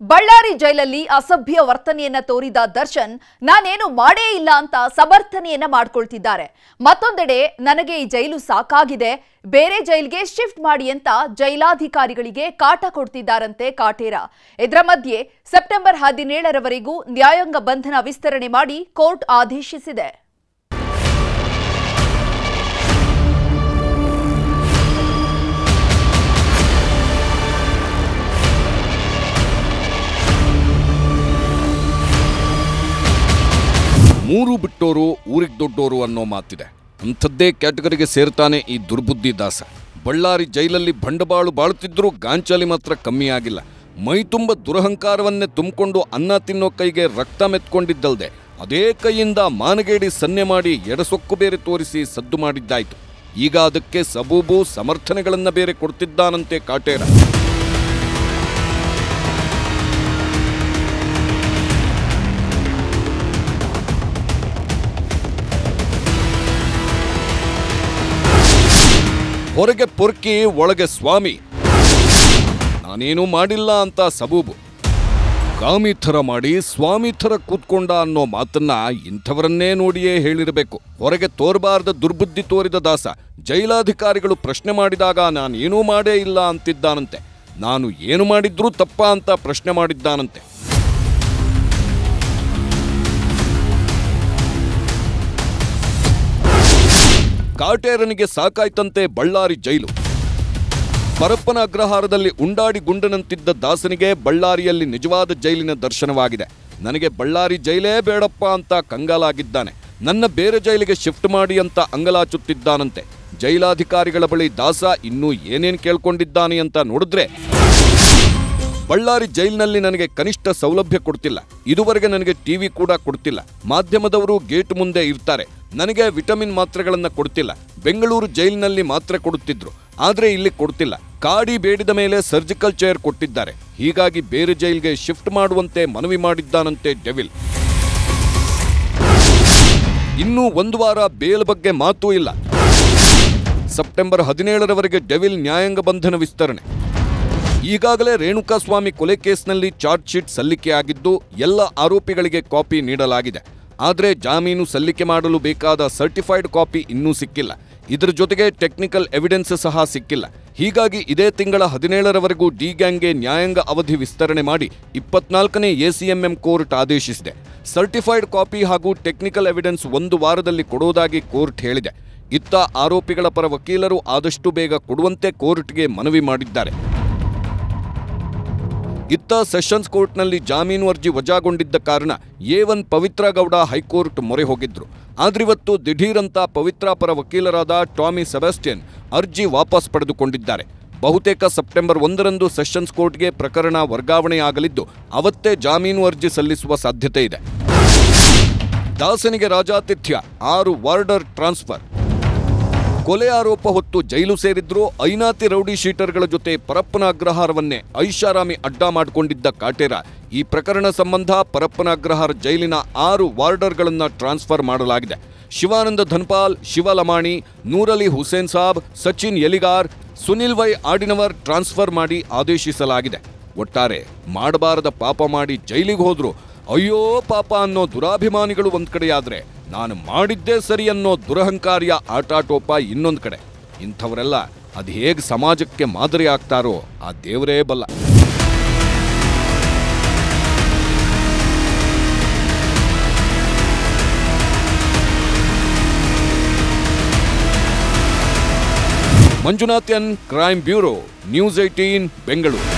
ಬಳ್ಳಾರಿ ಜೈಲಲ್ಲಿ ಅಸಭ್ಯ ವರ್ತನೆಯನ್ನ ತೋರಿದ ದರ್ಶನ್, ನಾನೇನು ಮಾಡೇ ಇಲ್ಲ ಅಂತ ಸಮರ್ಥನೆಯನ್ನ ಮಾಡ್ಕೊಳ್ತಿದ್ದಾರೆ. ಮತ್ತೊಂದೆಡೆ, ನನಗೆ ಈ ಜೈಲು ಸಾಕಾಗಿದೆ, ಬೇರೆ ಜೈಲ್ಗೆ ಶಿಫ್ಟ್ ಮಾಡಿ ಅಂತ ಜೈಲಾಧಿಕಾರಿಗಳಿಗೆ ಕಾಟ ಕೊಡ್ತಿದ್ದಾರಂತೆ ಕಾಟೇರ. ಇದರ ಮಧ್ಯೆ, ಸೆಪ್ಟೆಂಬರ್ ಹದಿನೇಳರವರೆಗೂ ನ್ಯಾಯಾಂಗ ಬಂಧನ ವಿಸ್ತರಣೆ ಮಾಡಿ ಕೋರ್ಟ್ ಆದೇಶಿಸಿದೆ. ಮೂರು ಬಿಟ್ಟೋರು, ಊರಿಗೆ ದೊಡ್ಡೋರು ಅನ್ನೋ ಮಾತಿದೆ. ಅಂಥದ್ದೇ ಕ್ಯಾಟಗರಿಗೆ ಸೇರ್ತಾನೆ ಈ ದುರ್ಬುದ್ಧಿ ದಾಸ. ಬಳ್ಳಾರಿ ಜೈಲಲ್ಲಿ ಬಂಡಬಾಳು ಬಾಳುತ್ತಿದ್ದರೂ ಗಾಂಚಾಲಿ ಮಾತ್ರ ಕಮ್ಮಿ ಆಗಿಲ್ಲ. ಮೈ ತುಂಬ ದುರಹಂಕಾರವನ್ನೇ ತುಂಬಿಕೊಂಡು ಅನ್ನ ತಿನ್ನೋ ಕೈಗೆ ರಕ್ತ ಮೆತ್ಕೊಂಡಿದ್ದಲ್ದೆ, ಅದೇ ಕೈಯಿಂದ ಮಾನಗೇಡಿ ಸನ್ನೆ ಮಾಡಿ ಎಡಸೊಕ್ಕು ಬೇರೆ ತೋರಿಸಿ ಸದ್ದು ಮಾಡಿದ್ದಾಯಿತು. ಈಗ ಅದಕ್ಕೆ ಸಬೂಬು ಸಮರ್ಥನೆಗಳನ್ನು ಬೇರೆ ಕೊಡ್ತಿದ್ದಾನಂತೆ ಕಾಟೇರ. ಹೊರಗೆ ಪೊರ್ಕಿ, ಒಳಗೆ ಸ್ವಾಮಿ. ನಾನೇನೂ ಮಾಡಿಲ್ಲ ಅಂತ ಸಬೂಬು. ಕಾಮಿ ಥರ ಮಾಡಿ ಸ್ವಾಮಿ ಥರ ಕೂತ್ಕೊಂಡ ಅನ್ನೋ ಮಾತನ್ನ ಇಂಥವರನ್ನೇ ನೋಡಿಯೇ ಹೇಳಿರಬೇಕು. ಹೊರಗೆ ತೋರಬಾರದ ದುರ್ಬುದ್ಧಿ ತೋರಿದ ದಾಸ. ಜೈಲಾಧಿಕಾರಿಗಳು ಪ್ರಶ್ನೆ ಮಾಡಿದಾಗ ನಾನೇನೂ ಮಾಡೇ ಇಲ್ಲ ಅಂತಿದ್ದಾನಂತೆ. ನಾನು ಏನು ಮಾಡಿದ್ರೂ ತಪ್ಪ ಅಂತ ಪ್ರಶ್ನೆ ಮಾಡಿದ್ದಾನಂತೆ. ಕಾಟೇರನಿಗೆ ಸಾಕಾಯ್ತಂತೆ ಬಳ್ಳಾರಿ ಜೈಲು. ಪರಪ್ಪನ ಅಗ್ರಹಾರದಲ್ಲಿ ಉಂಡಾಡಿ ಗುಂಡನಂತಿದ್ದ ದಾಸನಿಗೆ ಬಳ್ಳಾರಿಯಲ್ಲಿ ನಿಜವಾದ ಜೈಲಿನ ದರ್ಶನವಾಗಿದೆ. ನನಗೆ ಬಳ್ಳಾರಿ ಜೈಲೇ ಬೇಡಪ್ಪ ಅಂತ ಕಂಗಾಲಾಗಿದ್ದಾನೆ. ನನ್ನ ಬೇರೆ ಜೈಲಿಗೆ ಶಿಫ್ಟ್ ಮಾಡಿ ಅಂತ ಅಂಗಲಾಚುತ್ತಿದ್ದಾನಂತೆ. ಜೈಲಾಧಿಕಾರಿಗಳ ಬಳಿ ದಾಸ ಇನ್ನೂ ಏನೇನು ಕೇಳ್ಕೊಂಡಿದ್ದಾನೆ ಅಂತ ನೋಡಿದ್ರೆ ಬಳ್ಳಾರಿ ಜೈಲಿನಲ್ಲಿ ನನಗೆ ಕನಿಷ್ಠ ಸೌಲಭ್ಯ ಕೊಡ್ತಿಲ್ಲ. ಇದುವರೆಗೆ ನನಗೆ ಟಿವಿ ಕೂಡ ಕೊಡ್ತಿಲ್ಲ. ಮಾಧ್ಯಮದವರು ಗೇಟ್ ಮುಂದೆ ಇರ್ತಾರೆ. ನನಗೆ ವಿಟಮಿನ್ ಮಾತ್ರೆಗಳನ್ನು ಕೊಡ್ತಿಲ್ಲ. ಬೆಂಗಳೂರು ಜೈಲಿನಲ್ಲಿ ಮಾತ್ರೆ ಕೊಡುತ್ತಿದ್ರು. ಆದರೆ ಇಲ್ಲಿ ಕೊಡ್ತಿಲ್ಲ. ಕಾಡಿ ಬೇಡಿದ ಮೇಲೆ ಸರ್ಜಿಕಲ್ ಚೇರ್ ಕೊಟ್ಟಿದ್ದಾರೆ. ಹೀಗಾಗಿ ಬೇರೆ ಜೈಲ್ಗೆ ಶಿಫ್ಟ್ ಮಾಡುವಂತೆ ಮನವಿ ಮಾಡಿದ್ದಾನಂತೆ ಡೆವಿಲ್. ಇನ್ನೂ ಒಂದು ವಾರ ಬೇಲ್ ಬಗ್ಗೆ ಮಾತೂ ಇಲ್ಲ. ಸೆಪ್ಟೆಂಬರ್ ಹದಿನೇಳರವರೆಗೆ ಡೆವಿಲ್ ನ್ಯಾಯಾಂಗ ಬಂಧನ ವಿಸ್ತರಣೆ. ಈಗಾಗಲೇ ರೇಣುಕಾಸ್ವಾಮಿ ಕೊಲೆ ಕೇಸ್ನಲ್ಲಿ ಚಾರ್ಜ್ ಶೀಟ್ ಸಲ್ಲಿಕೆಯಾಗಿದ್ದು ಎಲ್ಲ ಆರೋಪಿಗಳಿಗೆ ಕಾಪಿ ನೀಡಲಾಗಿದೆ. ಆದರೆ ಜಾಮೀನು ಸಲ್ಲಿಕೆ ಮಾಡಲು ಬೇಕಾದ ಸರ್ಟಿಫೈಡ್ ಕಾಪಿ ಇನ್ನೂ ಸಿಕ್ಕಿಲ್ಲ. ಇದರ ಜೊತೆಗೆ ಟೆಕ್ನಿಕಲ್ ಎವಿಡೆನ್ಸ್ ಸಹ ಸಿಕ್ಕಿಲ್ಲ. ಹೀಗಾಗಿ ಇದೇ ತಿಂಗಳ ಹದಿನೇಳರವರೆಗೂ ಡಿ ಗ್ಯಾಂಗ್ಗೆ ನ್ಯಾಯಾಂಗ ಅವಧಿ ವಿಸ್ತರಣೆ ಮಾಡಿ ಇಪ್ಪತ್ನಾಲ್ಕನೇ ಎಸಿಎಂಎಂ ಕೋರ್ಟ್ ಆದೇಶಿಸಿದೆ. ಸರ್ಟಿಫೈಡ್ ಕಾಪಿ ಹಾಗೂ ಟೆಕ್ನಿಕಲ್ ಎವಿಡೆನ್ಸ್ ಒಂದು ವಾರದಲ್ಲಿ ಕೊಡುವುದಾಗಿ ಕೋರ್ಟ್ ಹೇಳಿದೆ. ಇತ್ತ ಆರೋಪಿಗಳ ಪರ ವಕೀಲರು ಆದಷ್ಟು ಬೇಗ ಕೊಡುವಂತೆ ಕೋರ್ಟ್ಗೆ ಮನವಿ ಮಾಡಿದ್ದಾರೆ. ಇತ್ತ ಸೆಷನ್ಸ್ ಕೋರ್ಟ್ನಲ್ಲಿ ಜಾಮೀನು ಅರ್ಜಿ ವಜಾಗೊಂಡಿದ್ದ ಕಾರಣ ಎ ಒನ್ ಪವಿತ್ರ ಹೈಕೋರ್ಟ್ ಮೊರೆ ಹೋಗಿದ್ರು. ಆದ್ರಿವತ್ತು ದಿಢೀರಂತ ಪವಿತ್ರ ಪರ ವಕೀಲರಾದ ಟಾಮಿ ಸೆಬಾಸ್ಟಿಯನ್ ಅರ್ಜಿ ವಾಪಸ್ ಪಡೆದುಕೊಂಡಿದ್ದಾರೆ. ಬಹುತೇಕ ಸೆಪ್ಟೆಂಬರ್ ಒಂದರಂದು ಸೆಷನ್ಸ್ ಕೋರ್ಟ್ಗೆ ಪ್ರಕರಣ ವರ್ಗಾವಣೆಯಾಗಲಿದ್ದು, ಅವತ್ತೇ ಜಾಮೀನು ಅರ್ಜಿ ಸಲ್ಲಿಸುವ ಸಾಧ್ಯತೆ ಇದೆ. ದಾಸನಿಗೆ ರಾಜಾತಿಥ್ಯ, ಆರು ವಾರ್ಡರ್ ಟ್ರಾನ್ಸ್ಫರ್. ಕೊಲೆ ಆರೋಪ ಹೊತ್ತು ಜೈಲು ಸೇರಿದ್ರು ಐನಾತಿ ರೌಡಿ ಶೀಟರ್ಗಳ ಜೊತೆ ಪರಪ್ಪನ ಅಗ್ರಹಾರವನ್ನೇ ಐಷಾರಾಮಿ ಅಡ್ಡ ಮಾಡಿಕೊಂಡಿದ್ದ ಕಾಟೇರ. ಈ ಪ್ರಕರಣ ಸಂಬಂಧ ಪರಪ್ಪನ ಅಗ್ರಹಾರ ಜೈಲಿನ ಆರು ವಾರ್ಡರ್ಗಳನ್ನು ಟ್ರಾನ್ಸ್ಫರ್ ಮಾಡಲಾಗಿದೆ. ಶಿವಾನಂದ ಧನ್ಪಾಲ್ ಶಿವಲಮಾಣಿ ನೂರಲಿ ಹುಸೇನ್ ಸಾಬ್, ಸಚಿನ್ ಎಲಿಗಾರ್, ಸುನಿಲ್ ವೈ ಆಡಿನವರ್ ಟ್ರಾನ್ಸ್ಫರ್ ಮಾಡಿ ಆದೇಶಿಸಲಾಗಿದೆ. ಒಟ್ಟಾರೆ ಮಾಡಬಾರದ ಪಾಪ ಮಾಡಿ ಜೈಲಿಗೆ ಹೋದ್ರು ಅಯ್ಯೋ ಪಾಪ ಅನ್ನೋ ದುರಾಭಿಮಾನಿಗಳು ಒಂದ್ ಕಡೆಯಾದ್ರೆ ನಾನು ಮಾಡಿದ್ದೇ ಸರಿ ಅನ್ನೋ ದುರಹಂಕಾರಿಯ ಆಟಾಟೋಪ ಇನ್ನೊಂದು ಕಡೆ. ಇಂಥವರೆಲ್ಲ ಅದು ಹೇಗೆ ಸಮಾಜಕ್ಕೆ ಮಾದರಿ ಆಗ್ತಾರೋ ಆ ದೇವರೇ ಬಲ್ಲ. Manjunath N crime bureau, news eighteen Bengaluru.